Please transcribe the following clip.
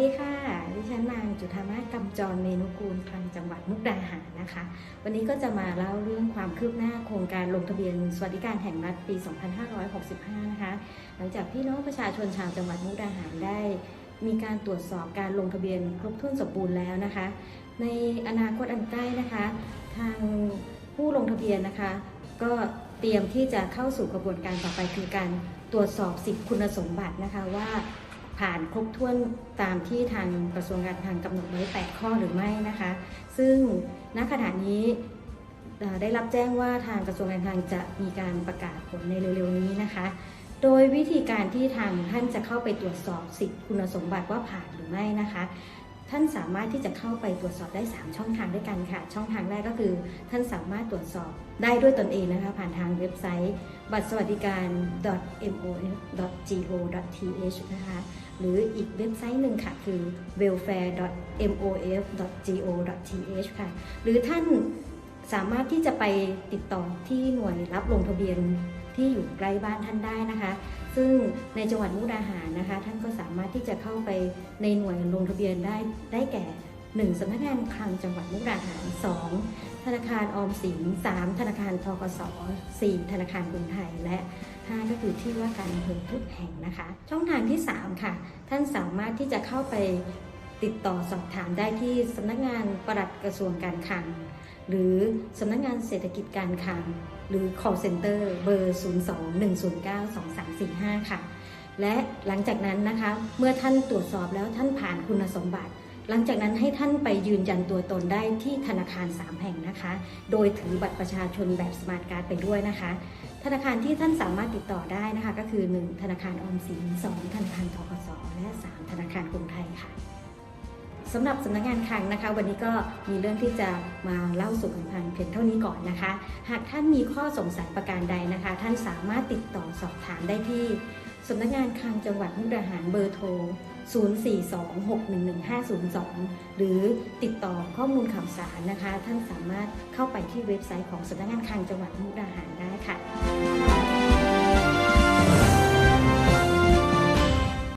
ดีค่ะ ดิฉันนางจุธามาศกำจรเมนุกูลคลังจังหวัดมุกดาหารนะคะ วันนี้ก็จะมาเล่าเรื่องความคืบหน้าโครงการลงทะเบียนสวัสดิการแห่งรัฐปี 2565 นะคะ หลังจากพี่น้องประชาชนชาวจังหวัดมุกดาหารได้ มีการตรวจสอบการลงทะเบียนครบถ้วนสมบูรณ์แล้วนะคะ ในอนาคตอันใกล้นะคะ ทางผู้ลงทะเบียนนะคะ ก็เตรียมที่จะเข้าสู่กระบวนการต่อไปคือการตรวจสอบสิทธิคุณสมบัตินะคะว่า ผ่านครบถ้วนตามที่ทางกระทรวงการคลังกำหนดไว้ 8 ข้อหรือไม่นะคะ ซึ่งณขณะนี้ได้รับแจ้งว่าทางกระทรวงการคลังจะมีการประกาศผลในเร็วๆนี้นะคะ โดยวิธีการที่ทางท่านจะเข้าไปตรวจสอบสิทธิคุณสมบัติว่าผ่านหรือไม่นะคะ ท่านสามารถที่จะเข้าไปตรวจสอบได้ 3 ช่องทางด้วยกันค่ะ ช่องทางแรกก็คือ ท่านสามารถตรวจสอบได้ด้วยตนเองนะคะ ผ่านทางเว็บไซต์ บัตรสวัสดิการ mof.go.th นะคะ หรืออีกเว็บไซต์หนึ่งค่ะ คือ welfare.mof.go.th ค่ะ หรือท่านสามารถที่จะไปติดต่อที่หน่วยรับลงทะเบียน ที่อยู่ใกล้บ้านท่านได้นะคะ ซึ่งในจังหวัดมุกดาหารนะคะ ท่านก็สามารถที่จะเข้าไปในหน่วยลงทะเบียนได้ได้แก่ 1. สำนักงานคลังจังหวัดมุกดาหาร 2. ธนาคารออมสิน 3. ธนาคารทกส 4. ธนาคารกรุงไทยและ5ก็คือที่ว่าการอำเภอทุกแห่งนะคะ ช่องทางที่ 3 ค่ะ ท่านสามารถที่จะเข้าไปติดต่อสอบถามได้ที่สำนักงานปลัดกระทรวงการคลัง หรือสำนักงานเศรษฐกิจการคลังหรือ call center เบอร์ 02-109-2345 ค่ะ และหลังจากนั้นนะคะ เมื่อท่านตรวจสอบแล้วท่านผ่านคุณสมบัติ หลังจากนั้นให้ท่านไปยืนยันตัวตนได้ที่ธนาคาร 3 แห่งนะคะ โดยถือบัตรประชาชนแบบสมาร์ทการ์ดไปด้วยนะคะ ธนาคารที่ท่านสามารถติดต่อได้นะคะ ก็คือ 1 ธนาคารออมสิน 2 ธนาคารทกสและ 3 ธนาคารกรุงไทยค่ะ สำหรับสำนักงานคลังนะคะ วันนี้ก็มีเรื่องที่จะมาเล่าสู่กันฟังเพียงเท่านี้ก่อนนะคะ หากท่านมีข้อสงสัยประการใดนะคะ ท่านสามารถติดต่อสอบถามได้ที่สำนักงานคลังจังหวัดมุกดาหารเบอร์โทร 0426111502 หรือติดต่อข้อมูลข่าวสารนะคะ ท่านสามารถเข้าไปที่เว็บไซต์ของสำนักงานคลังจังหวัดมุกดาหารได้ค่ะ